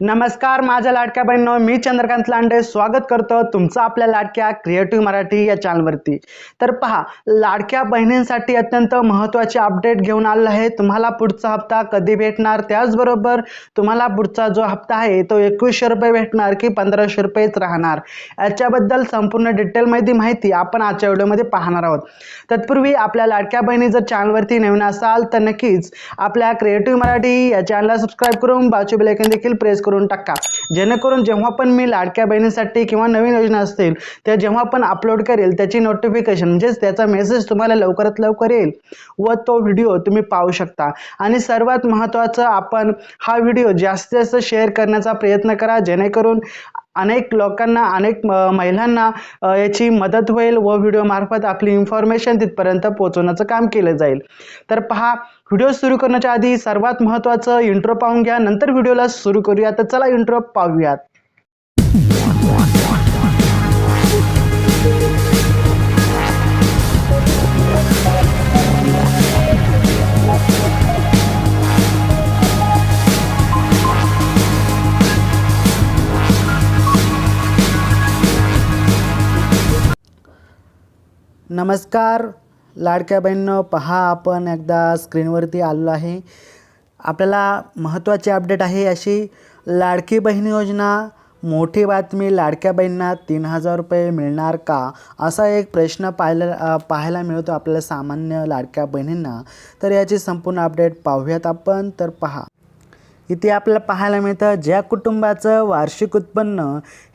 नमस्कार माझ्या लाडक्या बहिणीनो मी चंद्रकांत लांडे. स्वागत करतो तुमचं आपल्या लाडक्या क्रिएटिव्ह मराठी या चॅनलवरती तर पहा लाडक्या बहिणींसाठी अत्यंत महत्त्वाचे अपडेट घेऊन आलेलं आहे. तुम्हाला पुढचा हप्ता कधी भेटणार? त्याचबरोबर तुम्हाला पुढचा जो हप्ता आहे तो एकवीसशे रुपये भेटणार की पंधराशे रुपयेच राहणार. याच्याबद्दल संपूर्ण डिटेलमध्ये माहिती आपण आजच्या व्हिडिओमध्ये पाहणार आहोत. तत्पूर्वी आपल्या लाडक्या बहिणी जर चॅनलवरती नवीन असाल तर नक्कीच आपल्या क्रिएटिव्ह मराठी या चॅनलला सबस्क्राईब करून बाजू बेलायकन देखील प्रेस करून टाका. जेणेकरून जेव्हा पण मी लाडक्या बहिणीसाठी किंवा नवीन योजना असतील त्या जेव्हा पण अपलोड करेल त्याची नोटिफिकेशन म्हणजेच त्याचा मेसेज तुम्हाला लवकरात लवकर येईल व तो व्हिडिओ तुम्ही पाहू शकता. आणि सर्वात महत्त्वाचं आपण हा व्हिडिओ जास्तीत जास्त शेअर करण्याचा प्रयत्न करा जेणेकरून अनेक लोकांना अनेक महिलांना याची मदत होईल व व्हिडिओमार्फत आपली इन्फॉर्मेशन तिथपर्यंत पोहोचवण्याचं काम केलं जाईल. तर पहा व्हिडिओ सुरू करण्याच्या आधी सर्वात महत्त्वाचं इंट्रो पाहून घ्या. नंतर व्हिडिओला सुरू करूया. तर चला इंट्रो पाहूयात. नमस्कार. लाडक्या बहिणींनो पहा आपण एकदा स्क्रीनवरती आलो आहे. आपल्याला महत्त्वाची अपडेट आहे अशी लाडकी बहीण योजना मोठी बातमी लाडक्या बहिणींना तीन हजार रुपये मिळणार का? असा एक प्रश्न पाहायला पाहायला मिळतो आपल्याला सामान्य लाडक्या बहिणींना. तर याची संपूर्ण अपडेट पाहूयात आपण. तर पहा. इथे आपल्याला पाहायला मिळतं ज्या कुटुंबाचं वार्षिक उत्पन्न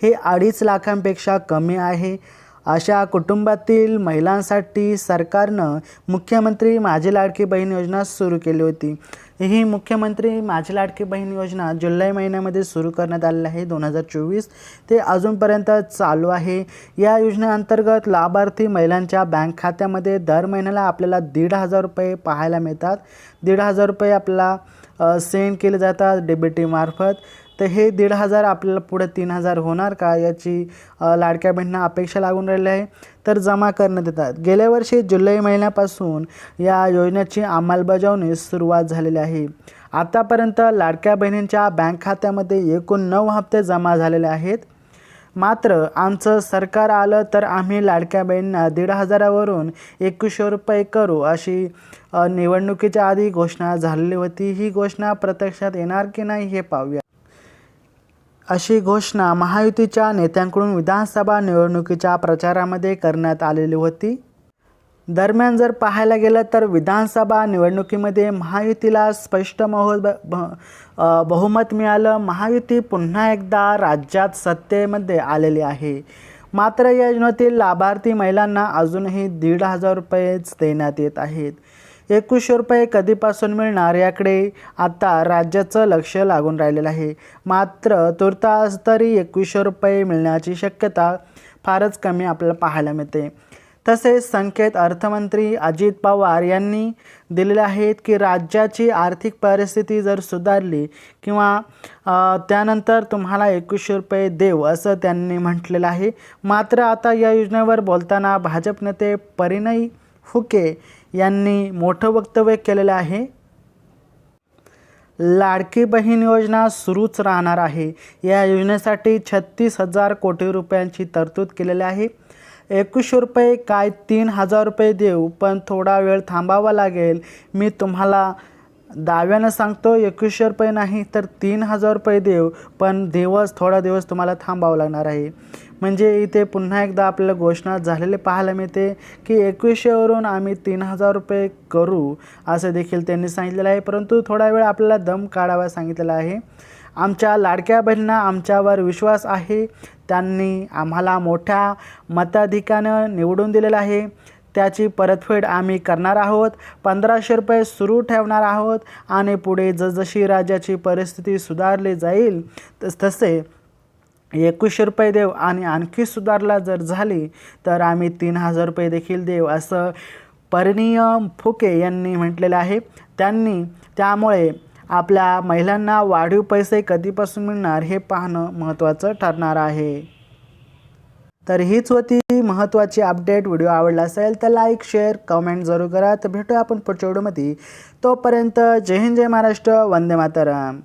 हे अडीच लाखांपेक्षा कमी आहे अशा कुटुंबातील महिलांसाठी सरकारनं मुख्यमंत्री माझी लाडकी बहीण योजना सुरू केली होती. ही मुख्यमंत्री माझी लाडकी बहीण योजना जुलै महिन्यामध्ये सुरू करण्यात आलेली आहे दोन हजार चोवीस. ते अजूनपर्यंत चालू आहे. या योजनेअंतर्गत लाभार्थी महिलांच्या बँक खात्यामध्ये दर महिन्याला आपल्याला दीड हजार रुपये पाहायला मिळतात. दीड हजार रुपये आपला सेंड केले जातात डेबिटीमार्फत. तर हे दीड हजार आपल्याला पुढे तीन हजार होणार का? याची लाडक्या बहिणींना अपेक्षा लागून राहिली आहे. तर जमा करण्यात येतात. गेल्या वर्षी जुलै महिन्यापासून या योजनेची अंमलबजावणी सुरुवात झालेली आहे. आतापर्यंत लाडक्या बहिणींच्या बँक खात्यामध्ये एकूण नऊ हप्ते जमा झालेले आहेत. मात्र आमचं सरकार आलं तर आम्ही लाडक्या बहिणींना दीड हजारावरून एकवीसशे रुपये करू अशी निवडणुकीच्या आधी घोषणा झालेली होती. ही घोषणा प्रत्यक्षात येणार की नाही हे पाहूया. अशी घोषणा महायुतीच्या नेत्यांकडून विधानसभा निवडणुकीच्या प्रचारामध्ये करण्यात आलेली होती. दरम्यान जर पाहायला गेलं तर विधानसभा निवडणुकीमध्ये महायुतीला स्पष्ट महो बहुमत मिळालं. महायुती पुन्हा एकदा राज्यात सत्तेमध्ये आलेली आहे. मात्र या योजनेतील लाभार्थी महिलांना अजूनही दीड हजार रुपयेच देण्यात येत आहेत. एकवीसशे रुपये कधीपासून मिळणार याकडे आता राज्याचं लक्ष लागून राहिलेलं आहे. मात्र तुर्तास तरी एकवीसशे रुपये मिळण्याची शक्यता फारच कमी आपल्याला पाहायला मिळते. तसेच संकेत अर्थमंत्री अजित पवार यांनी दिलेले आहेत की राज्याची आर्थिक परिस्थिती जर सुधारली किंवा त्यानंतर तुम्हाला एकवीसशे रुपये देऊ असं त्यांनी म्हटलेलं आहे. मात्र आता या योजनेवर बोलताना भाजप नेते परिणय फुके यांनी मोठं वक्तव्य केलेलं आहे. लाडकी बहीण योजना सुरूच राहणार आहे. या योजनेसाठी छत्तीस हजार कोटी रुपयांची तरतूद केलेली आहे. एकवीसशे रुपये काय तीन हजार रुपये देऊ पण थोडा वेळ थांबावा लागेल. मी तुम्हाला दाव्यानं सांगतो एकवीसशे रुपये नाही तर तीन हजार रुपये देऊ पण दिवस थोडा दिवस तुम्हाला थांबावं लागणार आहे. म्हणजे इथे पुन्हा एकदा आपल्याला घोषणा झालेले पाहायला मिळते की एकवीसशेवरून आम्ही तीन हजार रुपये करू असं देखील त्यांनी सांगितलेलं आहे. परंतु थोडा वेळ आपल्याला दम काढावा सांगितलेला आहे. आमच्या लाडक्या बहिणींना आमच्यावर विश्वास आहे. त्यांनी आम्हाला मोठ्या मताधिकानं निवडून दिलेलं आहे. त्याची परतफेड आम्ही करणार आहोत. पंधराशे रुपये सुरू ठेवणार आहोत आणि पुढे जसजशी राज्याची परिस्थिती सुधारली जाईल तस तसे एकवीसशे रुपये देऊ आणि आणखी सुधारला जर झाली तर आम्ही तीन हजार रुपये देखील देऊ असं परिणियम फुके यांनी म्हटलेलं आहे. त्यांनी त्यामुळे आपल्या महिलांना वाढीव पैसे कधीपासून मिळणार हे पाहणं महत्त्वाचं ठरणार आहे. तर हीच होती महत्त्वाची अपडेट. व्हिडिओ आवडला असेल तर लाईक शेअर कमेंट जरूर करा. तर भेटूया आपण पुढच्या व्हिडिओमध्ये. तोपर्यंत जय हिंद जय महाराष्ट्र. वंदे मातरम.